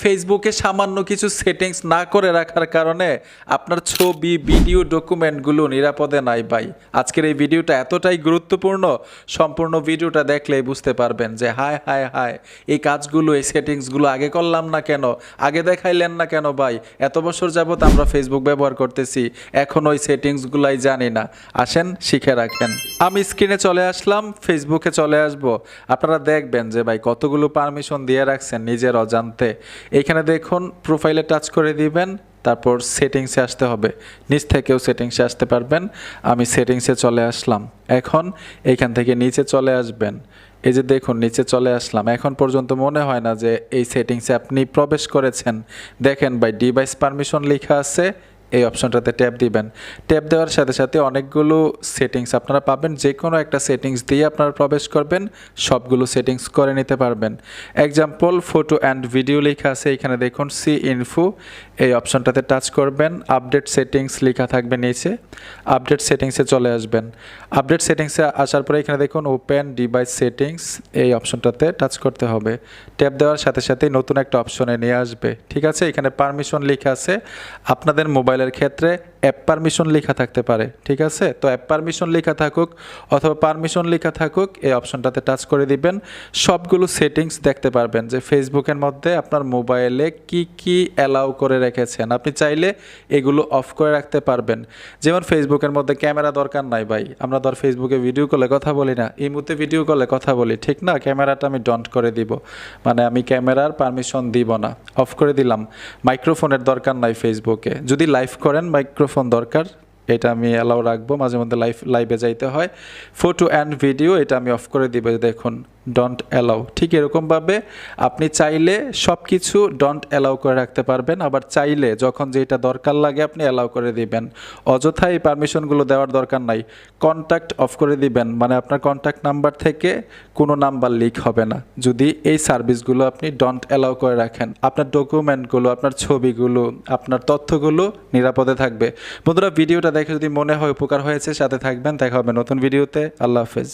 ফেসবুকে সামান্য কিছু সেটিংস না করে রাখার কারণে আপনার ছবি ভিডিও ডকুমেন্টগুলো নিরাপদে নাই ভাই। আজকের এই ভিডিওটা এতটাই গুরুত্বপূর্ণ, সম্পূর্ণ ভিডিওটা দেখলেই বুঝতে পারবেন যে হায় হায় হায়, এই কাজগুলো, এই সেটিংসগুলো আগে করলাম না কেন? আগে দেখাইলেন না কেন ভাই? এত বছর যাবৎ আমরা ফেসবুক ব্যবহার করতেছি, এখন ওই সেটিংসগুলাই জানি না। আসেন, শিখে রাখেন। আমি স্ক্রিনে চলে আসলাম ফেসবুকে চলে আসব। আপনারা দেখবেন যে ভাই কতগুলো পারমিশন দিয়ে রাখছেন নিজের অজান্তে। এইখানে দেখুন প্রোফাইলে টাচ করে দিবেন, তারপর সেটিংসে আসতে হবে। নিচ থেকেও সেটিংসে আসতে পারবেন। আমি সেটিংসে চলে আসলাম। এখন এইখান থেকে নিচে চলে আসবেন। এই যে দেখুন, নিচে চলে আসলাম। এখন পর্যন্ত মনে হয় না যে এই সেটিংসে আপনি প্রবেশ করেছেন। দেখেন বাই ডিভাইস পারমিশন লেখা আছে। এই অপশনটাতে ট্যাপ দিবেন। ট্যাপ দেওয়ার সাথে সাথে অনেকগুলো সেটিংস আপনারা পাবেন। যে কোনো একটা সেটিংস দিয়ে আপনারা প্রবেশ করবেন। সবগুলো সেটিংস করে নিতে পারবেন। এক্সাম্পল ফটো অ্যান্ড ভিডিও লেখা আছে। এখানে দেখুন সি ইনফো এই অপশনটাতে টাচ করবেন। আপডেট সেটিংস লেখা থাকবে নিচে। আপডেট সেটিংসে চলে আসবেন। আপডেট সেটিংসে আসার পরে এখানে দেখুন ওপেন ডিভাইস সেটিংস এই অপশনটাতে টাচ করতে হবে। ট্যাপ দেওয়ার সাথে সাথে নতুন একটা অপশনে নিয়ে আসবে। ঠিক আছে? এখানে পারমিশন লেখা আছে। আপনাদের মোবাইলের ক্ষেত্রে অ্যাপ পারমিশন লেখা থাকতে পারে, ঠিক আছে? তো অ্যাপ পারমিশন লেখা থাকুক অথবা পারমিশন লেখা থাকুক, এই অপশনটাতে টাচ করে দিবেন। সবগুলো সেটিংস দেখতে পারবেন যে ফেসবুকের মধ্যে আপনার মোবাইলে কি কি অ্যালাউ করে রেখেছেন। আপনি চাইলে এগুলো অফ করে রাখতে পারবেন। যেমন ফেসবুকের মধ্যে ক্যামেরা দরকার নাই ভাই। আমরা ধর ফেসবুকে ভিডিও কলে কথা বলি না। এই মুহূর্তে ভিডিও কলে কথা বলি, ঠিক না? ক্যামেরাটা আমি ডন্ট করে দিব। মানে আমি ক্যামেরার পারমিশন দিব না। অফ করে দিলাম। মাইক্রোফোনের দরকার নাই ফেসবুকে। যদি লাইভ করেন মাইক্রোফোন দরকার, এটা আমি অ্যালাউ রাখব মাঝে মধ্যে লাইভ লাইভে যাইতে হয়। ফটো অ্যান্ড ভিডিও এটা আমি অফ করে দিব, দেখুন। ডন্ট অ্যালাউ ঠিক এরকমভাবে আপনি চাইলে সব কিছু ডন্ট অ্যালাউ করে রাখতে পারবেন, আবার চাইলে যখন যেটা দরকার লাগে আপনি অ্যালাউ করে দিবেন। অযথা এই পারমিশনগুলো দেওয়ার দরকার নাই। কন্ট্যাক্ট অফ করে দিবেন মানে আপনার কন্ট্যাক্ট নাম্বার থেকে কোনো নাম্বার লিক হবে না। যদি এই সার্ভিসগুলো আপনি ডন্ট অ্যালাউ করে রাখেন, আপনার ডকুমেন্টগুলো আপনার ছবিগুলো, আপনার তথ্যগুলো নিরাপদে থাকবে। বন্ধুরা, ভিডিওটা দেখে যদি মনে হয় উপকার হয়েছে, সাথে থাকবেন। দেখা হবে নতুন ভিডিওতে। আল্লাহ হাফেজ।